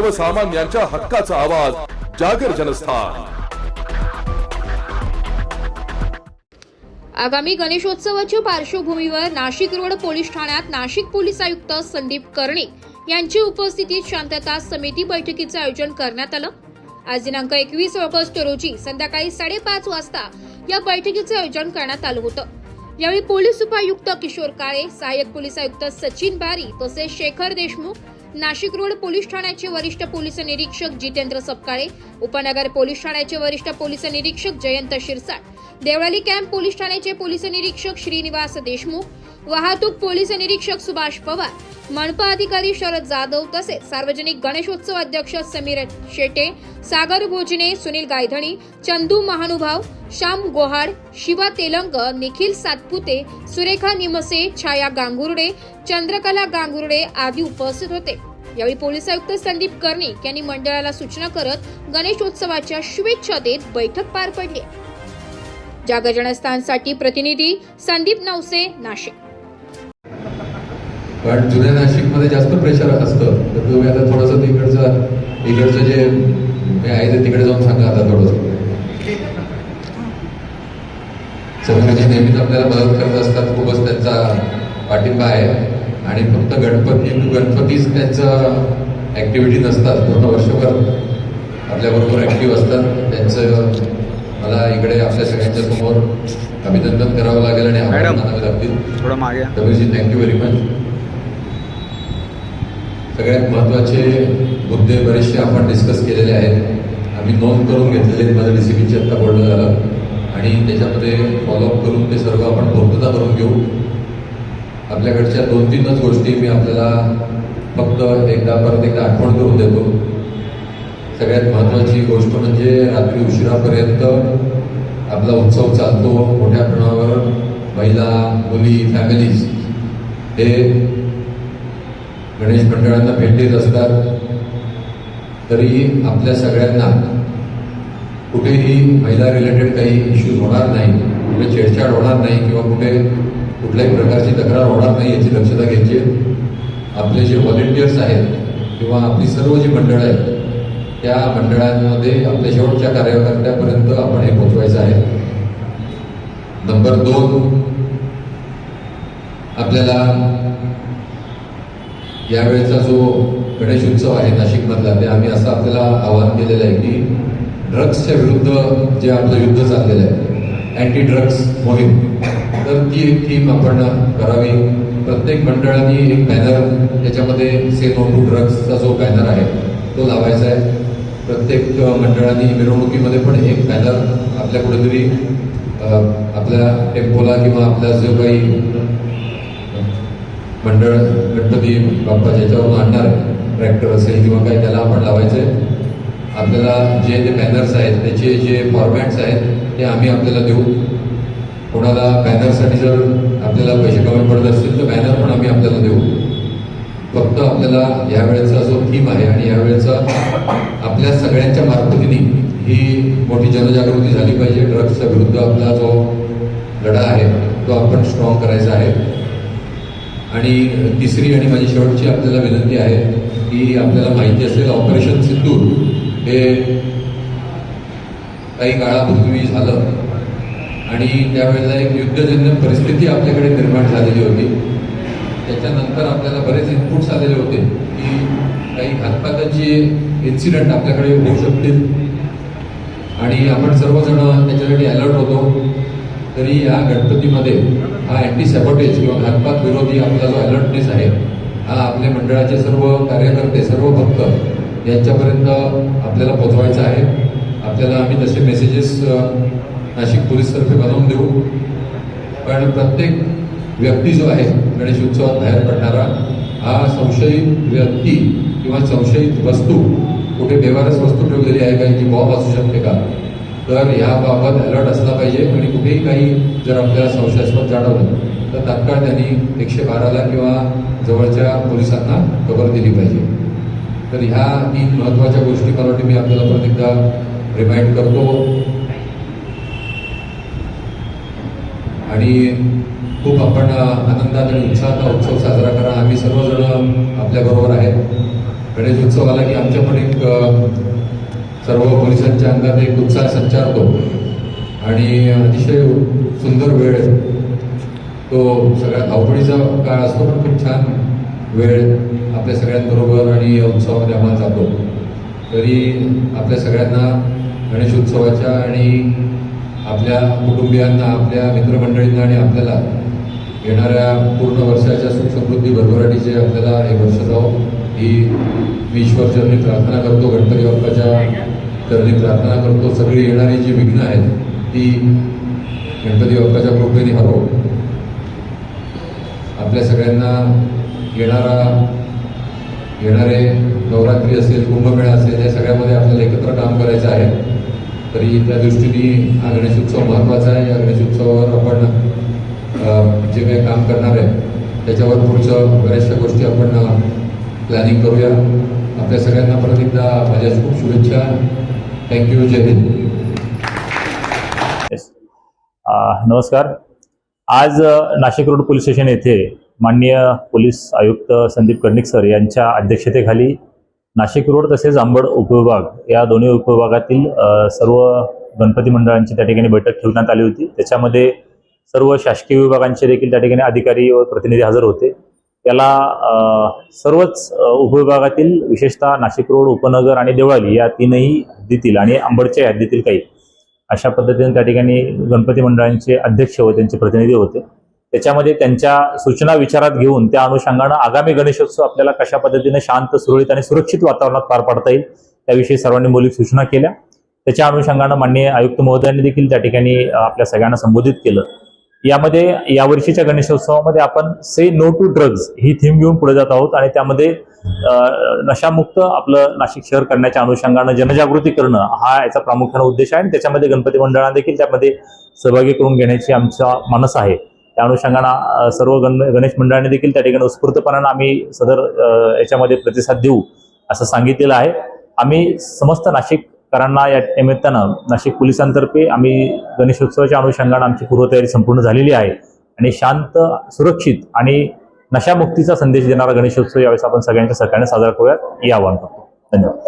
सर्वसामान्यांच्या हक्काचा आवाज जागर जनस्थान. आगामी गणेशोत्सवाच्या पार्श्वभूमीवर नाशिक रोड पोलीस ठाण्यात नाशिक पोलीस आयुक्त संदीप कर्णिक यांची उपस्थितीत शांतता समिती बैठकीचे आयोजन करण्यात आलं. आज दिनांक एकवीस ऑगस्ट रोजी संध्याकाळी साडेपाच वाजता या बैठकीचे आयोजन करण्यात आलं होतं. यावेळी पोलीस उपायुक्त किशोर काळे सहाय्यक पोलीस आयुक्त सचिन बारी तसेच शेखर देशमुख नाशिक रोड पोलीस ठाण्याचे वरिष्ठ पोलीस निरीक्षक जितेंद्र सपकाळे उपनगर पोलीस ठाण्याचे वरिष्ठ पोलीस निरीक्षक जयंत शिरसाट देवळाली कॅम्प पोलीस ठाण्याचे पोलीस निरीक्षक श्रीनिवास देशमुख वाहतूक पोलीस निरीक्षक सुभाष पवार मनपा अधिकारी शरद जाधव तसेच सार्वजनिक गणेशोत्सव अध्यक्ष समीर शेटे सागर भोजने सुनील गायधणी चंदू महानुभाव श्याम गोहाड शिवा तेलंग निखिल सातपुते सुरेखा निमसे छाया गांगुर्डे चंद्रकला गांगुर्डे आदी उपस्थित होते. यावेळी पोलीस आयुक्त संदीप कर्णिक यांनी मंडळाला सूचना करत गणेशोत्सवाच्या शुभेच्छा देत बैठक पार पडली. जागरजनस्थानसाठी प्रतिनिधी संदीप नवसे नाशिक. कारण जुन्या नाशिकमध्ये जास्त प्रेशर असतं. तर तुम्ही आता थोडंसं तिकडचं इकडचं जे आहे ते तिकडे जाऊन सांगा आता थोडंसं. सगळ्यांची नेहमीच आपल्याला मदत करत असतात. खूपच त्यांचा पाठिंबा आहे. आणि फक्त गणपती गणपतीच त्यांचं ॲक्टिव्हिटी नसतात. पूर्ण वर्षभर आपल्याबरोबर ॲक्टिव्ह असतात. त्यांचं मला इकडे आपल्या सगळ्यांच्या समोर अभिनंदन करावं लागेल आणि आभार. मानावे लागतील. थँक्यू व्हेरी मच सगळ्यात महत्त्वाचे मुद्दे बरेचसे आपण डिस्कस केलेले आहेत. आम्ही नोंद करून घेतलेले आहेत. माझं डीसीपीची आत्ता बोलणं झालं. आणि त्याच्यामध्ये फॉलोअप करून ते सर्व आपण पूर्तता करून घेऊ. आपल्याकडच्या दोन तीनच गोष्टी मी आपल्याला फक्त एकदा परत एकदा आठवण करून देतो. सगळ्यात महत्त्वाची गोष्ट म्हणजे रात्री उशिरापर्यंत आपला उत्सव चालतो. मोठ्या प्रमाणावर महिला मुली फॅमिलीज हे गणेश मंडळांना भेट देत असतात तरी आपल्या सगळ्यांना कुठेही महिला रिलेटेड काही इश्यूज होणार नाही कुठे छेडछाड होणार नाही किंवा कुठे कुठल्याही प्रकारची तक्रार होणार नाही याची दक्षता घ्यायची आपले जे व्हॉलेंटियर्स आहेत किंवा आपली सर्व जी मंडळं आहेत त्या मंडळांमध्ये आपल्या शेवटच्या कार्यकर्त्यापर्यंत आपण हे पोचवायचं आहे. नंबर दोन आपल्याला यावेळेचा जो गणेश उत्सव आहे नाशिकमधला ते आम्ही असं आपल्याला आवाहन केलेलं आहे की ड्रग्सच्या विरुद्ध जे आपलं युद्ध चाललेलं आहे अँटी ड्रग्स मोहीम तर ती एक थीम आपण करावी. प्रत्येक मंडळाने एक बॅनर त्याच्यामध्ये से नो टू ड्रग्सचा जो बॅनर आहे तो लावायचा आहे. प्रत्येक मंडळाने मिरवणुकीमध्ये पण एक बॅनर आपल्या कुठेतरी आपल्या टेम्पोला किंवा आपल्या जो काही मंडळ गणपती बाप्पा ज्याच्यावरून आणणार. ट्रॅक्टर असेल किंवा काही त्याला आपण लावायचं आहे आपल्याला जे ते बॅनर्स आहेत त्याचे जे फॉर्मॅट्स आहेत ते आम्ही आपल्याला देऊ. कोणाला बॅनरसाठी जर आपल्याला पैसे कमी पडत असतील तर बॅनर पण आम्ही आपल्याला देऊ. फक्त आपल्याला यावेळेचा जो थीम आहे आणि यावेळेचा आपल्या सगळ्यांच्या मार्फतीने ही मोठी जनजागृती झाली पाहिजे. ड्रग्सच्या विरुद्ध आपला जो लढा आहे तो आपण स्ट्रॉंग करायचा आहे. आणि तिसरी आणि माझी शेवटची आपल्याला विनंती आहे की आपल्याला माहिती असेल ऑपरेशन सिंदूर हे काही काळापूर्वी झालं. आणि त्यावेळेला एक युद्धजन्य परिस्थिती आपल्याकडे निर्माण झालेली होती. त्याच्यानंतर आपल्याला बरेच इनपुट्स आलेले होते की काही घातपाताचे इन्सिडेंट आपल्याकडे होऊ शकतील. आणि आपण सर्वजण त्याच्यासाठी अलर्ट होतो. तरी या गणपतीमध्ये हा अँटी सॅबोटेज किंवा घातपात विरोधी आपला जो अलर्टनेस आहे हा आपल्या मंडळाचे सर्व कार्यकर्ते सर्व भक्त यांच्यापर्यंत आपल्याला पोचवायचा आहे. आपल्याला आम्ही तसे मेसेजेस नाशिक पोलीसतर्फे बनवून देऊ. पण प्रत्येक व्यक्ती जो आहे गणेश उत्सवात बाहेर पडणारा हा संशयित व्यक्ती किंवा संशयित वस्तू कुठे बेवारस वस्तू ठेवलेली आहे का जी बॉम्ब असू शकते का? तर याबाबत अलर्ट असला पाहिजे आणि कुठेही काही जर आपल्याला संशयास्पद जाणवलं तर तात्काळ त्यांनी एकशे बाराला किंवा जवळच्या पोलिसांना खबर दिली पाहिजे. तर ह्या तीन महत्त्वाच्या गोष्टी मला वाटतं मी आपल्याला परत एकदा रिमाइंड करतो. आणि खूप आपण आनंदात आणि उत्साहात हा उत्सव साजरा करा. आम्ही सर्वजण आपल्याबरोबर आहेत. गणेश उत्सव आला की आमच्या पण एक सर्व पोलिसांच्या अंगात एक उत्साह संचारतो. आणि अतिशय सुंदर वेळ तो सगळ्या धावपळीचा काळ असतो पण खूप छान वेळ आपल्या सगळ्यांबरोबर आणि या उत्सवामध्ये आम्हाला जातो. तरी आपल्या सगळ्यांना गणेशोत्सवाच्या आणि आपल्या कुटुंबियांना आपल्या मित्रमंडळींना आणि आपल्याला येणाऱ्या पूर्ण वर्षाच्या सुखसमृद्धी भरभराटीचे आपल्याला हे वर्ष जावं. ही मी ईश्वरचरणी प्रार्थना करतो गणपती बाप्पाच्या चरणी प्रार्थना करतो सगळी येणारी जी विघ्न आहेत ती गणपती बाप्पाच्या कृपेने हरव. आपल्या सगळ्यांना येणारा येणारे नवरात्री असेल कुंभमेळा असेल या सगळ्यामध्ये आपल्याला एकत्र काम करायचं आहे. तरी त्या दृष्टीने हा गणेशोत्सव महत्त्वाचा आहे. या गणेशोत्सवावर आपण जे काही काम करणार आहे त्याच्यावर पुढचं बऱ्याचशा गोष्टी आपण प्लॅनिंग करूया. आपल्या सगळ्यांना परत एकदा माझ्या खूप शुभेच्छा. थँक्यू जय हिंद नमस्कार. आज uh, Nashik road police station येथे माननीय पोलीस आयुक्त संदीप कर्णिक सर यांच्या अध्यक्षतेखाली नाशिक रोड तसेच अंबड उपविभाग या दोन्ही उपविभागातील uh, सर्व गणपती मंडळांची त्या ठिकाणी बैठक ठेवण्यात आली होती. त्याच्यामध्ये सर्व शासकीय विभागांचे देखील त्या ठिकाणी अधिकारी व प्रतिनिधी हजर होते. त्याला सर्वच उपविभागातील विशेषतः नाशिक रोड उपनगर आणि देवळाली या तीनही हद्दीतील आणि अंबडच्या हद्दीतील काही अशा पद्धतीने त्या ठिकाणी गणपती मंडळांचे अध्यक्ष व त्यांचे प्रतिनिधी होते. त्याच्यामध्ये त्यांच्या सूचना विचारात घेऊन त्या अनुषंगानं आगामी गणेशोत्सव आपल्याला कशा पद्धतीने शांत सुरळीत आणि सुरक्षित वातावरणात पार पाडता येईल त्याविषयी सर्वांनी मौलिक सूचना केल्या. त्याच्या अनुषंगानं माननीय आयुक्त महोदयांनी देखील त्या ठिकाणी आपल्या सगळ्यांना संबोधित केलं. यामध्ये यावर्षीच्या गणेशोत्सवामध्ये आपण से नो टू ड्रग्ज ही थीम घेऊन पुढे जात आहोत आणि त्यामध्ये नशामुक्त आपलं नाशिक शहर करण्याच्या अनुषंगानं जनजागृती करणं हा याचा प्रामुख्यानं उद्देश आहे. आणि त्याच्यामध्ये गणपती मंडळांना देखील त्यामध्ये सहभागी करून घेण्याची आमचा मानस आहे. त्या अनुषंगानं सर्व गण गणेश मंडळांनी देखील त्या ठिकाणी उत्स्फूर्तपणानं आम्ही सदर याच्यामध्ये प्रतिसाद देऊ असं सांगितलेलं आहे. आम्ही समस्त नाशिक करांना या निमित्तानं नाशिक पोलिसांतर्फे आम्ही गणेशोत्सवाच्या अनुषंगानं आमची पूर्वतयारी संपूर्ण झालेली आहे. आणि शांत सुरक्षित आणि नशामुक्तीचा संदेश देणारा गणेशोत्सव यावेळेस आपण सगळ्यांच्या सहकार्याने साजरा करूयात. हे आवाहन करतो. धन्यवाद.